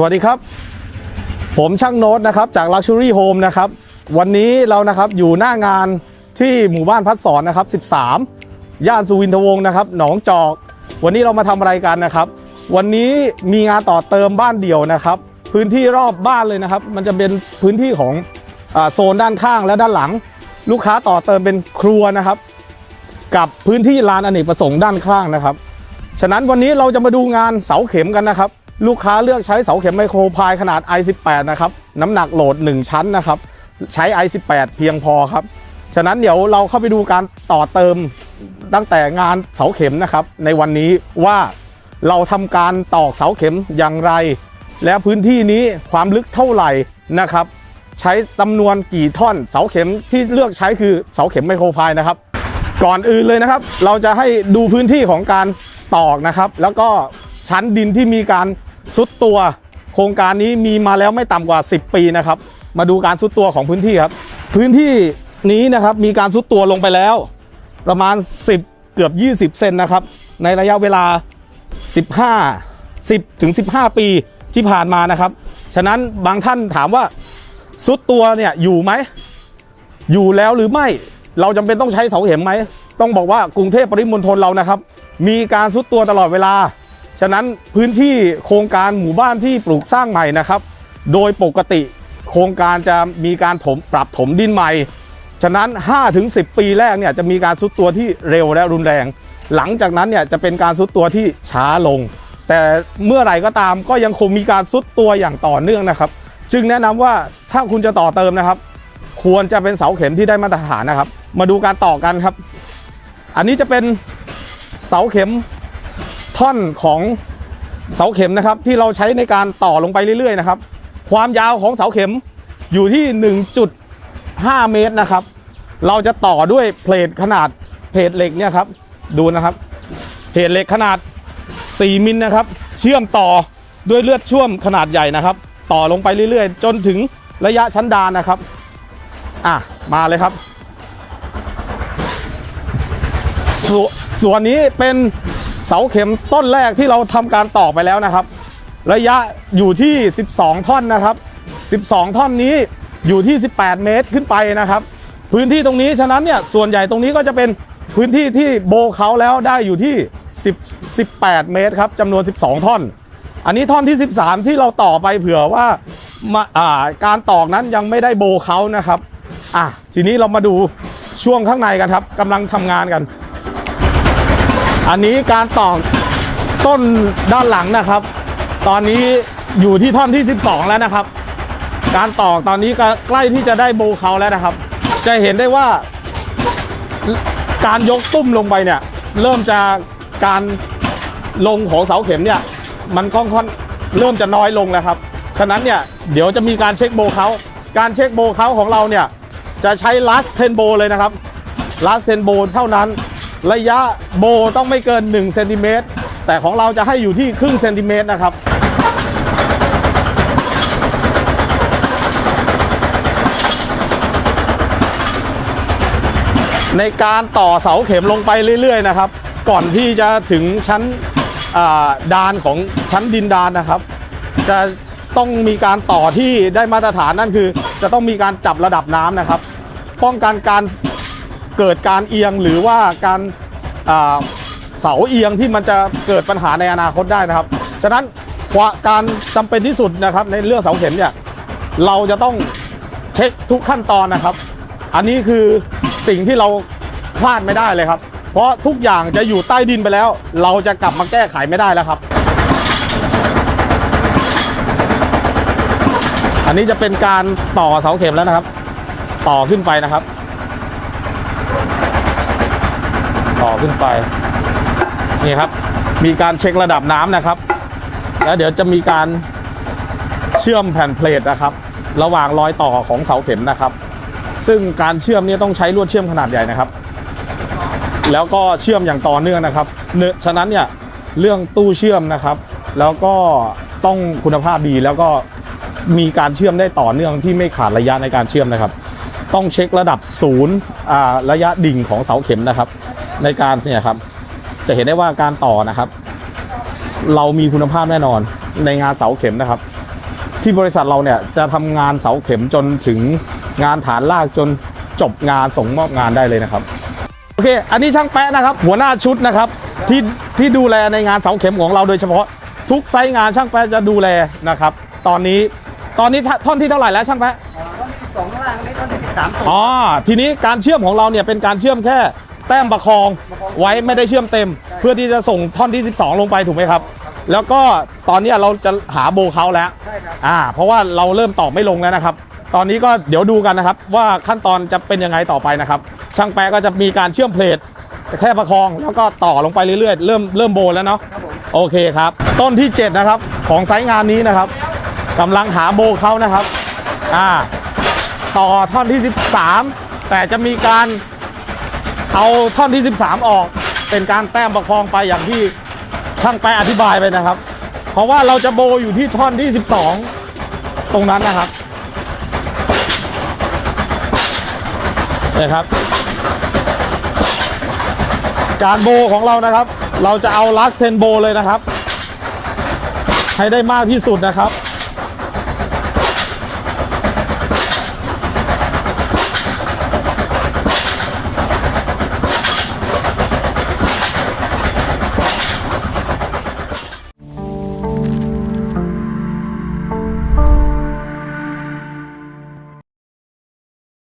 สวัสดีครับ ผมช่างโน้ตนะครับจาก Luxury Home นะครับวันนี้เรานะครับอยู่หน้างานที่หมู่บ้านพัดสอนนะครับ 13 ย่านสุวินทวงศ์นะครับ หนองจอก วันนี้เรามาทำอะไรกันนะครับ วันนี้มีงานต่อเติมบ้านเดี่ยวนะครับ พื้นที่รอบบ้านเลยนะครับ มันจะเป็นพื้นที่ของอโซนด้านข้างและด้านหลัง ลูกค้าต่อเติมเป็นครัวนะครับ กับพื้นที่ลานอเนกประสงค์ด้านข้างนะครับ ฉะนั้นวันนี้เราจะมาดูงานเสาเข็มกันนะครับ ลูกค้าเลือกใช้เสาเข็มไมโครพายขนาด i18 นะครับ น้ำหนักโหลด 1 ชั้นนะครับ ใช้ i18 เพียงพอครับ ฉะนั้นเดี๋ยวเราเข้าไปดูการต่อเติมตั้งแต่งานเสาเข็มนะครับ ในวันนี้ว่าเราทำการตอกเสาเข็มอย่างไร และพื้นที่นี้ความลึกเท่าไหร่นะครับ ใช้จำนวนกี่ท่อนเสาเข็มที่เลือกใช้คือเสาเข็มไมโครพายนะครับ ก่อนอื่นเลยนะครับ เราจะให้ดูพื้นที่ของการตอกนะครับ แล้วก็ชั้นดินที่มีการ ซุดตัว โครงการนี้มีมาแล้วไม่ต่ำกว่า 10 ปีนะครับ มาดูการซุดตัวของพื้นที่ครับ พื้นที่นี้นะครับมีการซุดตัวลงไปแล้ว ประมาณ 10 เกือบ 20 เซนนะครับ ในระยะเวลา 15 10ถึง15 ปีที่ผ่านมานะครับ ฉะนั้นบางท่านถามว่าซุดตัวเนี่ยอยู่ไหม อยู่แล้วหรือไม่ เราจำเป็นต้องใช้เสาเข็มไหม ต้องบอกว่ากรุงเทพปริมณฑลเรานะครับ มีการซุดตัวตลอดเวลา ฉะนั้นพื้นที่โครงการหมู่บ้านที่ปลูกสร้างใหม่นะครับ โดยปกติโครงการจะมีการถมปรับถมดินใหม่ ฉะนั้น 5-10 ปีแรกเนี่ยจะมีการซุดตัวที่เร็วและรุนแรง หลังจากนั้นเนี่ยจะเป็นการซุดตัวที่ช้าลง แต่เมื่อไหร่ก็ตามก็ยังคงมีการซุดตัวอย่างต่อเนื่องนะครับ จึงแนะนำว่าถ้าคุณจะต่อเติมนะครับ ควรจะเป็นเสาเข็มที่ได้มาตรฐานนะครับ มาดูการต่อกันครับ อันนี้จะเป็นเสาเข็ม ท่อนของเสาเข็มนะครับ ที่เราใช้ในการต่อลงไปเรื่อยๆนะครับ ความยาวของเสาเข็มอยู่ที่ 1.5 เมตรนะครับ เราจะต่อด้วยเพลทขนาดเพลทเหล็กเนี่ยครับ ดูนะครับ เพลทเหล็กขนาด 4 มิลนะครับ เชื่อมต่อด้วยเลือดช่วมขนาดใหญ่นะครับ ต่อลงไปเรื่อยๆ จนถึงระยะชั้นดานนะครับ อะ มาเลยครับสส่วนนี้เป็น เสาเข็มต้นแรกที่เราทำการต่อไปแล้วนะครับ ระยะอยู่ที่ 12 ท่อนนะครับ 12 ท่อนนี้อยู่ที่ 18 เมตรขึ้นไปนะครับ พื้นที่ตรงนี้ฉะนั้นเนี่ยส่วนใหญ่ตรงนี้ก็จะเป็นพื้นที่ที่โบเขาแล้วได้อยู่ที่ 10 18 เมตรครับจำนวน 12 ท่อน อันนี้ท่อนที่ 13 ที่เราต่อไปเผื่อว่าาการตอกนั้นยังไม่ได้โบเขานะครับอะทีนี้เรามาดูช่วงข้างในกันครับกำลังทำงานกัน อันนี้การตอกต้นด้านหลังนะครับ ตอนนี้อยู่ที่ท่อนที่ 12 แล้วนะครับ การตอกตอนนี้ก็ใกล้ที่จะได้โบเขาแล้วนะครับ จะเห็นได้ว่าการยกตุ้มลงไปเนี่ย เริ่มจะการลงของเสาเข็มเนี่ย มันค่อนข้างเริ่มจะน้อยลงแล้วครับ ฉะนั้นเนี่ยเดี๋ยวจะมีการเช็คโบเขาการเช็คโบเขาของเราเนี่ย จะใช้ last 10โบเลยนะครับ last 10โบเท่านั้น ระยะโบต้องไม่เกิน1เซนติเมตรแต่ของเราจะให้อยู่ที่ครึ่งเซนติเมตรนะครับในการต่อเสาเข็มลงไปเรื่อยๆนะครับ ก่อนที่จะถึงชั้นดานของชั้นดินดานนะครับ จะต้องมีการต่อที่ได้มาตรฐานนั่นคือ จะต้องมีการจับระดับน้ำนะครับ ป้องกันการ เกิดการเอียงหรือว่าการเสาเอียงที่มันจะเกิดปัญหาในอนาคตได้นะครับ ฉะนั้นการจำเป็นที่สุดนะครับในเรื่องเสาเข็มเนี่ยเราจะต้องเช็คทุกขั้นตอนนะครับ อันนี้คือสิ่งที่เราพลาดไม่ได้เลยครับ เพราะทุกอย่างจะอยู่ใต้ดินไปแล้ว เราจะกลับมาแก้ไขไม่ได้แล้วครับ อันนี้จะเป็นการต่อเสาเข็มแล้วนะครับ ต่อขึ้นไปนะครับ ต่อขึ้นไปนี่ครับ มีการเช็คระดับน้ำนะครับ แล้วเดี๋ยวจะมีการเชื่อมแผ่นเพลทนะครับ ระหว่างรอยต่อของเสาเข็มนะครับ ซึ่งการเชื่อมเนี่ยต้องใช้ลวดเชื่อมขนาดใหญ่นะครับ แล้วก็เชื่อมอย่างต่อเนื่องนะครับเนื่อฉะนั้นเนี่ยเรื่องตู้เชื่อมนะครับ แล้วก็ต้องคุณภาพดีแล้วก็มีการเชื่อมได้ต่อเนื่องที่ไม่ขาดระยะในการเชื่อมนะครับ ต้องเช็คระดับศูนย์ระยะดิ่งของเสาเข็มนะครับ ในการเนี่ยครับ จะเห็นได้ว่าการต่อนะครับ เรามีคุณภาพแน่นอนในงานเสาเข็มนะครับ ที่บริษัทเราเนี่ยจะทำงานเสาเข็มจนถึงงานฐานลากจนจบงานส่งมอบงานได้เลยนะครับโอเค อันนี้ช่างแปะนะครับ หัวหน้าชุดนะครับที่ที่ดูแลในงานเสาเข็มของเราโดยเฉพาะ ทุกไซต์งานช่างแปะจะดูแลนะครับ ตอนนี้ตอนนี้ท่อนที่เท่าไหร่แล้วช่างแปะต้นที่สองข้างล่างนี่ต้นที่สิบสามต้นอ๋อทีนี้การเชื่อมของเราเนี่ยเป็นการเชื่อมแค่ แต้มประคองไว้ไม่ได้เชื่อมเต็ม เพื่อที่จะส่งท่อนที่ 12 ลงไปถูกไหมครับ แล้วก็ตอนเนี้ยเราจะหาโบเขาแล้วใช่ครับอ่า เพราะว่าเราเริ่มตอบไม่ลงแล้วนะครับ ตอนนี้ก็เดี๋ยวดูกันนะครับ ว่าขั้นตอนจะเป็นยังไงต่อไปนะครับ ช่างแปะก็จะมีการเชื่อมเพลทแค่ประคองแล้วก็ต่อลงไปเรื่อยๆ เริ่มเริ่มโบแล้วเนาะครับผมโอเคครับ ต้นที่ 7 นะครับ ของไซต์งานนี้นะครับกำลังหาโบเขานะครับอ่าต่อท่อนที่ 13 แต่จะมีการ เอาท่อนที่ 13 ออก เป็นการแต้มประคองไปอย่างที่ช่างแปอธิบายไปนะครับ เพราะว่าเราจะโบอยู่ที่ท่อนที่ 12 ตรงนั้นนะครับนะครับ การโบของเรานะครับ เราจะเอา last 10โบเลยนะครับ ให้ได้มากที่สุดนะครับ